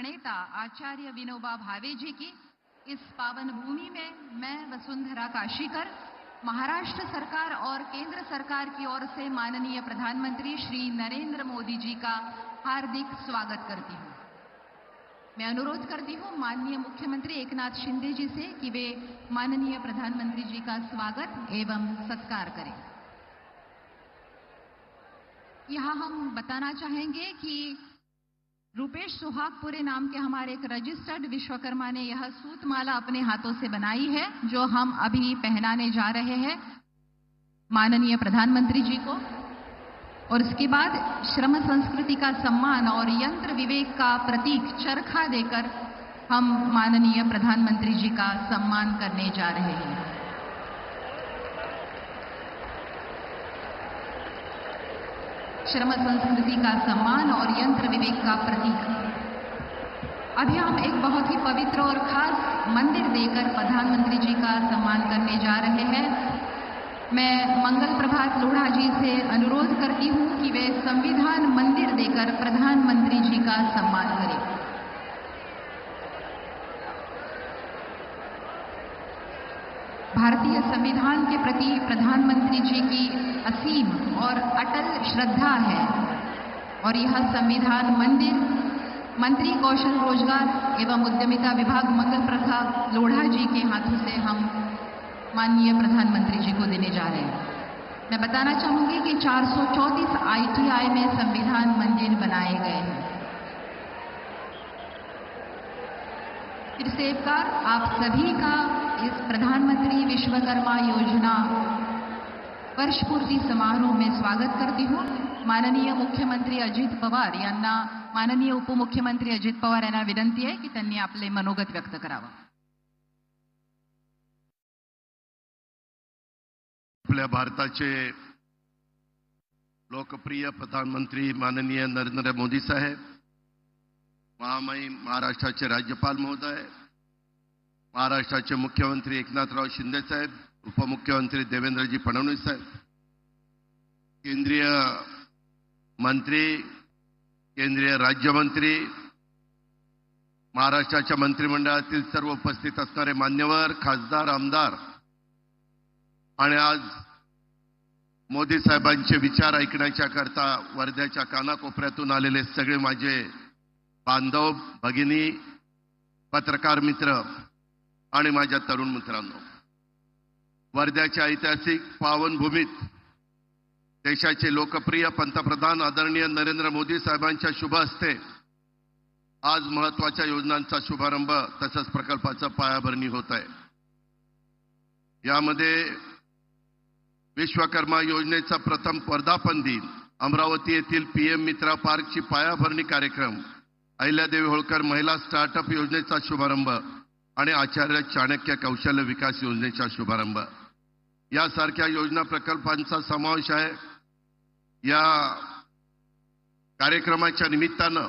प्रणेता आचार्य विनोबा भावे जी की, इस पावन भूमि में मैं वसुंधरा काशीकर, महाराष्ट्र सरकार और केंद्र सरकार की ओर से माननीय प्रधानमंत्री श्री नरेंद्र मोदी जी का हार्दिक स्वागत करती हूँ। मैं अनुरोध करती हूँ माननीय मुख्यमंत्री एकनाथ शिंदे जी से कि वे माननीय प्रधानमंत्री जी का स्वागत एवं सत्कार करें। यहाँ हम बताना चाहेंगे कि रूपेश सुहागपुरे नाम के हमारे एक रजिस्टर्ड विश्वकर्मा ने यह सूतमाला अपने हाथों से बनाई है, जो हम अभी पहनाने जा रहे हैं। माननीय प्रधानमंत्री जी को। और इसके बाद श्रम संस्कृति का सम्मान और यंत्र विवेक का प्रतीक चरखा देकर हम माननीय प्रधानमंत्री जी का सम्मान करने जा रहे हैं। श्रम संस्कृति का सम्मान और यंत्र विवेक का प्रतीक। अभी हम एक बहुत ही पवित्र और खास मंदिर देकर प्रधानमंत्री जी का सम्मान करने जा रहे हैं। मैं मंगल प्रभात लोढ़ा जी से अनुरोध करती हूँ कि वे संविधान मंदिर देकर प्रधानमंत्री जी का सम्मान करें। भारतीय संविधान के प्रति प्रधानमंत्री जी की असीम और अटल श्रद्धा है। और यह संविधान मंदिर, मंत्री कौशल रोज़गार एवं उद्यमिता विभाग मंगल प्रसाद लोढ़ा जी के हाथों से हम माननीय प्रधानमंत्री जी को देने जा रहे हैं। मैं बताना चाहूँगी कि 434 आईटीआई में संविधान मंदिर बनाए गए हैं। फिर से एक बार आप सभी का इस प्रधानमंत्री विश्वकर्मा योजना वर्षपूर्ती समारोह में स्वागत करती हूँ। माननीय मुख्यमंत्री अजित पवार यांना माननीय उपमुख्यमंत्री अजित पवार यांना विनंती आहे की त्यांनी आपले मनोगत व्यक्त करावं. आपल्या भारताचे लोकप्रिय प्रधानमंत्री माननीय नरेंद्र मोदी साहेब महामहिम महाराष्ट्राचे राज्यपाल महोदय महाराष्ट्राचे मुख्यमंत्री एकनाथराव शिंदे साहेब उपमुख्यमंत्री देवेंद्रजी फडणवीस साहेब केंद्रीय मंत्री केंद्रीय राज्यमंत्री महाराष्ट्राच्या मंत्रिमंडळातील सर्व उपस्थित असणारे मान्यवर खासदार आमदार आणि आज मोदी साहेबांचे विचार ऐकण्याच्या करता वर्ध्याच्या कानाकोपऱ्यातून आलेले सगळे माझे बांधव भगिनी पत्रकार मित्र आणि माझ्या तरुण मित्रांनो. वर्ध्याच्या ऐतिहासिक पावनभूमीत देशाचे लोकप्रिय पंतप्रधान आदरणीय नरेंद्र मोदी साहेबांच्या शुभ हस्ते आज महत्त्वाच्या योजनांचा शुभारंभ तसंच प्रकल्पाचं पायाभरणी होत आहे. यामध्ये विश्वकर्मा योजनेचा प्रथम वर्धापन दिन अमरावती येथील पीएम मित्रा पार्कची पायाभरणी कार्यक्रम अहिल्यादेवी होळकर महिला स्टार्टअप योजनेचा शुभारंभ आणि आचार्य चाणक्य कौशल्य विकास योजनेचा शुभारंभ. यासारख्या योजना प्रकल्पांचा समावेश आहे. या कार्यक्रमाच्या निमित्तानं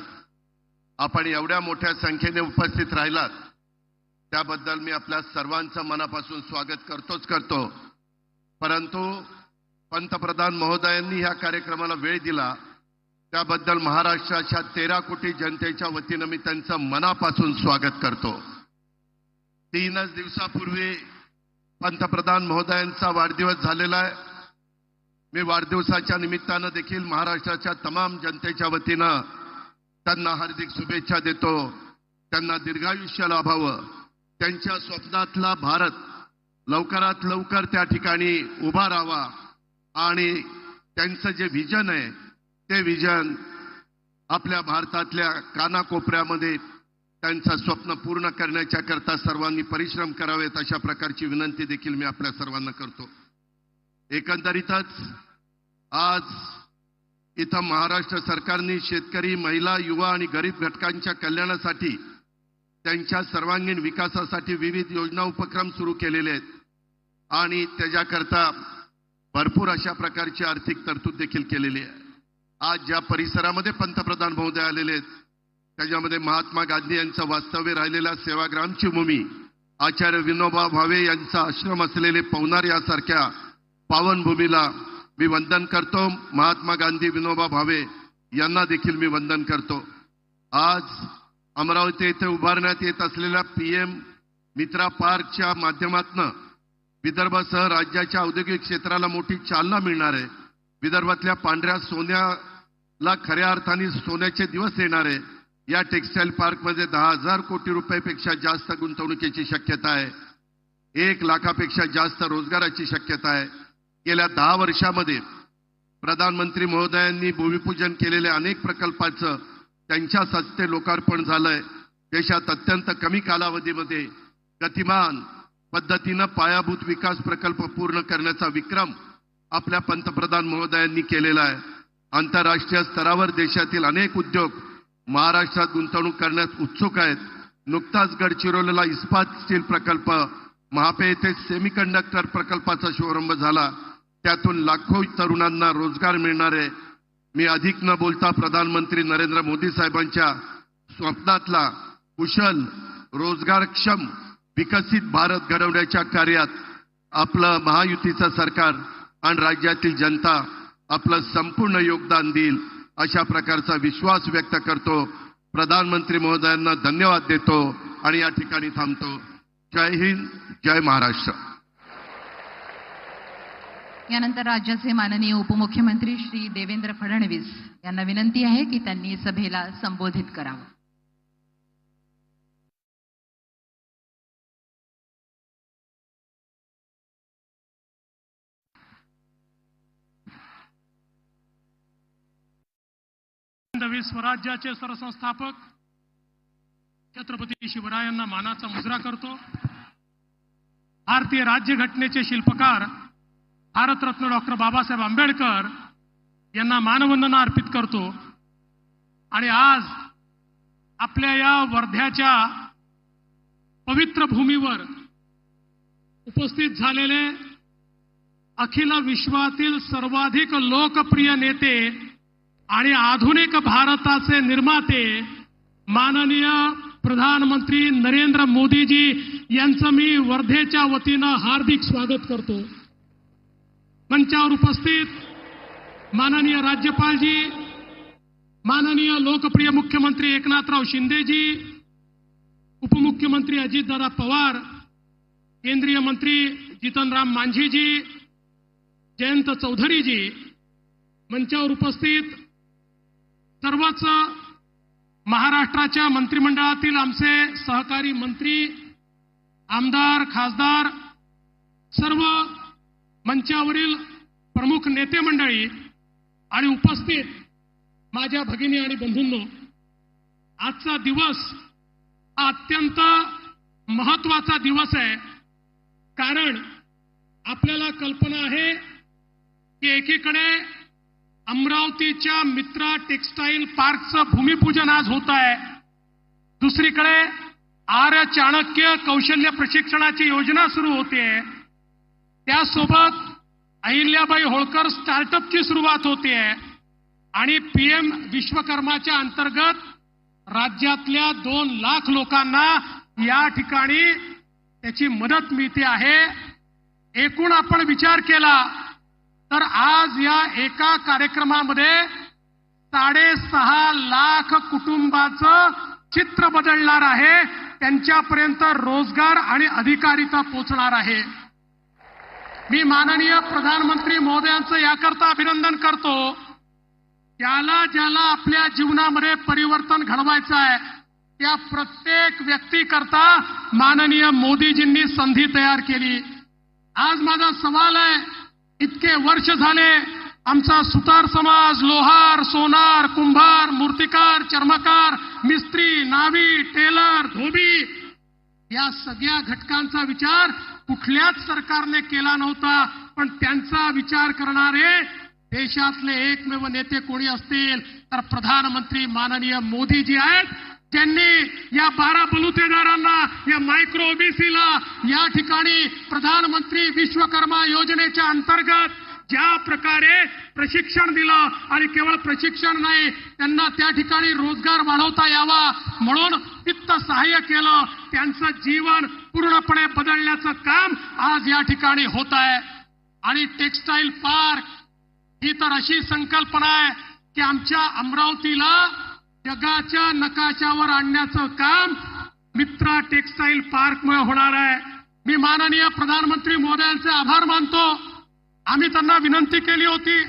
आपण एवढ्या मोठ्या संख्येने उपस्थित राहिलात. त्याबद्दल मी आपल्या सर्वांचं मनापासून स्वागत करतोच करतो. परंतु पंतप्रधान महोदयांनी ह्या कार्यक्रमाला वेळ दिला. त्याबद्दल महाराष्ट्राच्या तेरा कोटी जनतेच्या वतीनं मी त्यांचं मनापासून स्वागत करतो. तीनच दिवसापूर्वी पंतप्रधान महोदयांचा वाढदिवस झालेला आहे. मी वाढदिवसाच्या निमित्तानं देखील महाराष्ट्राच्या तमाम जनतेच्या वतीनं त्यांना हार्दिक शुभेच्छा देतो. त्यांना दीर्घायुष्य लाभावं त्यांच्या स्वप्नातला भारत लवकरात लवकर त्या ठिकाणी उभा राहावा. आणि त्यांचं जे विजन आहे ते विजन आपल्या भारतातल्या कानाकोपऱ्यामध्ये त्यांचं स्वप्न पूर्ण करण्याच्या करता सर्वांनी परिश्रम करावेत अशा प्रकारची विनंती देखील मी आपल्या सर्वांना करतो. एकंदरीतच आज इथं महाराष्ट्र सरकारने शेतकरी महिला युवा आणि गरीब घटकांच्या कल्याणासाठी त्यांच्या सर्वांगीण विकासासाठी विविध योजना उपक्रम सुरू केलेले आहेत. आणि त्याच्याकरता भरपूर अशा प्रकारची आर्थिक तरतूद देखील केलेली आहे. आज ज्या परिसरामध्ये पंतप्रधान महोदय आलेले आहेत त्याच्यामध्ये महात्मा गांधी यांचं वास्तव्य राहिलेला सेवाग्रामची भूमी आचार्य विनोबा भावे यांचा आश्रम असलेले पवनार यासारख्या पावनभूमीला मी वंदन करतो. महात्मा गांधी विनोबा भावे यांना देखील मी वंदन करतो. आज अमरावती येथे उभारण्यात येत असलेल्या पी एम मित्रा पार्कच्या माध्यमातून विदर्भासह राज्याच्या औद्योगिक क्षेत्राला मोठी चालना मिळणार आहे. विदर्भातल्या पांढऱ्या सोन्याला खऱ्या अर्थाने सोन्याचे दिवस येणार आहे. या टेक्स्टाईल पार्कमध्ये दहा हजार कोटी रुपयापेक्षा जास्त गुंतवणुकीची शक्यता आहे. एक लाखापेक्षा जास्त रोजगाराची शक्यता आहे. गेल्या दहा वर्षामध्ये प्रधानमंत्री महोदयांनी भूमिपूजन केलेल्या अनेक प्रकल्पाचं त्यांच्याच हस्ते लोकार्पण झालंय. देशात अत्यंत कमी कालावधीमध्ये गतिमान पद्धतीनं पायाभूत विकास प्रकल्प पूर्ण करण्याचा विक्रम आपल्या पंतप्रधान महोदयांनी केलेला आहे. आंतरराष्ट्रीय स्तरावर देशातील अनेक उद्योग महाराष्ट्रात गुंतवणूक करण्यास उत्सुक आहेत. नुकताच गडचिरोलीला इस्पात स्टील प्रकल्प महापे येथे सेमीकंडक्टर प्रकल्पाचा शुभारंभ झाला. त्यातून लाखो तरुणांना रोजगार मिळणार आहे मी अधिक न बोलता प्रधानमंत्री नरेंद्र मोदी साहेबांच्या स्वप्नातला कुशल रोजगारक्षम विकसित भारत घडवण्याच्या कार्यात आपलं महायुतीचं सरकार आणि राज्यातील जनता आपलं संपूर्ण योगदान देईल. अशा प्रकारचा विश्वास व्यक्त करतो. प्रधानमंत्री महोदयांना धन्यवाद देतो आणि या ठिकाणी थांबतो. जय हिंद जय महाराष्ट्र. यानंतर राज्याचे माननीय उपमुख्यमंत्री श्री देवेंद्र फडणवीस यांना विनंती आहे की त्यांनी सभेला संबोधित करावं. स्वराज्याचे सरसंस्थापक छत्रपती शिवरायांना मानाचा मुजरा करतो. भारतीय राज्यघटनेचे शिल्पकार भारतरत्न डॉक्टर बाबासाहेब आंबेडकर यांना मानवंदना अर्पित करतो. आणि आज आपल्या या वर्ध्याच्या पवित्र भूमीवर उपस्थित झालेले अखिल विश्वातील सर्वाधिक लोकप्रिय नेते आणि आधुनिक भारताचे निर्माते माननीय प्रधानमंत्री नरेंद्र मोदीजी यांचं मी वर्धेच्या वतीनं हार्दिक स्वागत करतो. मंचावर उपस्थित माननीय राज्यपालजी माननीय लोकप्रिय मुख्यमंत्री एकनाथराव शिंदेजी उपमुख्यमंत्री अजितदादा पवार केंद्रीय मंत्री जितनराम मांझीजी जयंत चौधरीजी मंचावर उपस्थित सर्वच महाराष्ट्राच्या मंत्रिमंडळातील आमचे सहकारी मंत्री आमदार खासदार सर्व मंचावरील प्रमुख नेते मंडळी आणि उपस्थित माझ्या भगिनी आणि बंधूंनो आजचा दिवस हा अत्यंत महत्त्वाचा दिवस आहे. कारण आपल्याला कल्पना आहे की एकीकडे अमरावतीच्या मित्रा टेक्स्टाईल पार्कचं भूमिपूजन आज होत आहे. दुसरीकडे आर्य चाणक्य कौशल्य प्रशिक्षणाची योजना सुरू होते. त्यासोबत अहिल्याबाई होळकर स्टार्टअपची सुरुवात होते. आणि पीएम विश्वकर्माच्या अंतर्गत राज्यातल्या दोन लाख लोकांना या ठिकाणी त्याची मदत मिळते आहे. एकूण आपण विचार केला तर आज या एका कार्यक्रमामध्ये साडेसहा लाख कुटुंबाचं चित्र बदलणार आहे त्यांच्यापर्यंत रोजगार आणि अधिकारिता पोचणार आहे. मी माननीय प्रधानमंत्री महोदयांचं याकरता अभिनंदन करतो. ज्याला ज्याला आपल्या जीवनामध्ये परिवर्तन घडवायचं आहे त्या प्रत्येक व्यक्तीकरता माननीय मोदीजींनी संधी तयार केली. आज माझा सवाल आहे इतके वर्ष झाले आमचा सुतार समाज लोहार सोनार कुंभार मूर्तिकार चर्मकार मिस्त्री नावी टेलर धोबी या सगळ्या घटकांचा विचार कुठल्याच सरकारने केला नव्हता. पण त्यांचा विचार करणारे देशातले एकमेव नेते कोणी असतील? तर प्रधानमंत्री माननीय मोदीजी आहेत. त्यांनी या बारा बलुतेदारांना या मायक्रो ओबीसीला या ठिकाणी प्रधानमंत्री विश्वकर्मा योजनेच्या अंतर्गत ज्या प्रकारे प्रशिक्षण दिलं आणि केवळ प्रशिक्षण नाही त्यांना त्या ठिकाणी रोजगार वाढवता यावा म्हणून वित्त सहाय्य केलं. त्यांचं जीवन पूर्णपणे बदलण्याचं काम आज या ठिकाणी होत आहे. आणि टेक्स्टाईल पार्क ही तर अशी संकल्पना आहे की आमच्या अमरावतीला जगाच्या नकाशावर आणण्याचं काम मित्रा टेक्सटाईल पार्कमुळे होणार आहे. मी माननीय प्रधानमंत्री मोदयांचे आभार मानतो. आम्ही त्यांना विनंती केली होती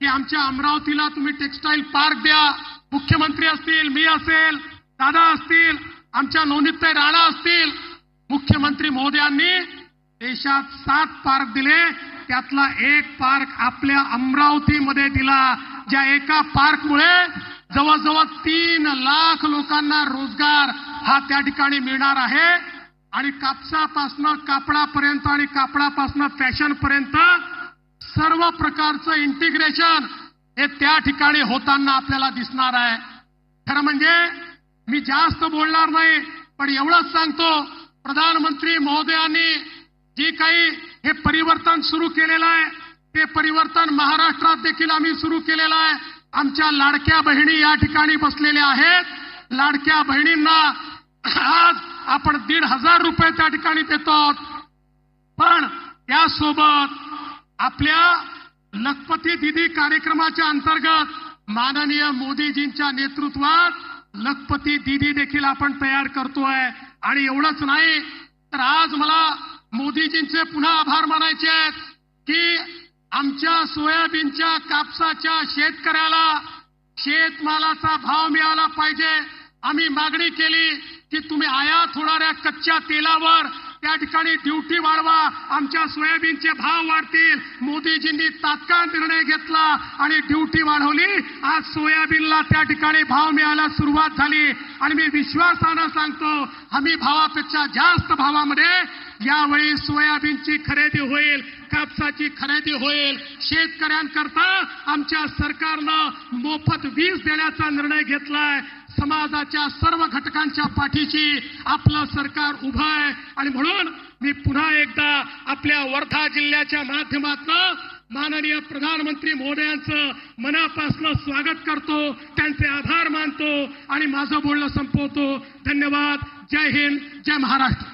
की आमच्या अमरावतीला तुम्ही टेक्सटाईल पार्क द्या. मुख्यमंत्री असतील मी असेल दादा असतील आमच्या नवनीतताई राणा असतील. मुख्यमंत्री मोदयांनी देशात सात पार्क दिले. त्यातला एक पार्क आपल्या अमरावतीमध्ये दिला. ज्या एका पार्कमुळे जवळजवळ तीन लाख लोकांना रोजगार हा त्या ठिकाणी मिळणार आहे. आणि कापसापासनं कापडापर्यंत आणि कापडापासनं फॅशनपर्यंत सर्व प्रकारचं इंटिग्रेशन हे त्या ठिकाणी होताना आपल्याला दिसणार आहे. खरं म्हणजे मी जास्त बोलणार नाही पण एवढंच सांगतो प्रधानमंत्री महोदयांनी जे काही हे परिवर्तन सुरू केलेलं आहे ते परिवर्तन महाराष्ट्रात देखील आम्ही सुरू केलेलं आहे. आमच्या लाडक्या बहिणी या ठिकाणी बसलेल्या आहेत. लाडक्या बहिणींना आज आपण दीड हजार रुपये त्या ठिकाणी देतो पण त्यासोबत आपल्या लखपती दिदी कार्यक्रमाच्या अंतर्गत माननीय मोदीजींच्या नेतृत्वात लखपती दिदी देखील आपण तयार करतोय. आणि एवढंच नाही तर आज मला मोदीजींचे पुन्हा आभार मानायचे आहेत की आमच्या सोयाबीनच्या कापसाच्या शेतकऱ्याला शेतमालाचा भाव मिळाला पाहिजे. आम्ही मागणी केली की तुम्ही आयात होणाऱ्या कच्च्या तेलावर त्या ठिकाणी ड्युटी वाढवा. आमच्या सोयाबीनचे भाव वाढतील. मोदीजींनी तात्काळ निर्णय घेतला आणि ड्युटी वाढवली. आज सोयाबीनला त्या ठिकाणी भाव मिळायला सुरुवात झाली. आणि मी विश्वासानं सांगतो हमी भावापेक्षा जास्त भावामध्ये यावेळी सोयाबीनची खरेदी होईल कापसाची खरेदी होईल. शेतकऱ्यांकरता आमच्या सरकारनं मोफत वीज देण्याचा निर्णय घेतलाय. समाजाच्या सर्व घटकांच्या पाठीशी आपलं सरकार उभं आहे. आणि म्हणून मी पुन्हा एकदा आपल्या वर्धा जिल्ह्याच्या माध्यमातून माननीय प्रधानमंत्री मोदयांचं मनापासून स्वागत करतो त्यांचे आभार मानतो आणि माझं बोलणं संपवतो. धन्यवाद. जय हिंद. जय महाराष्ट्र.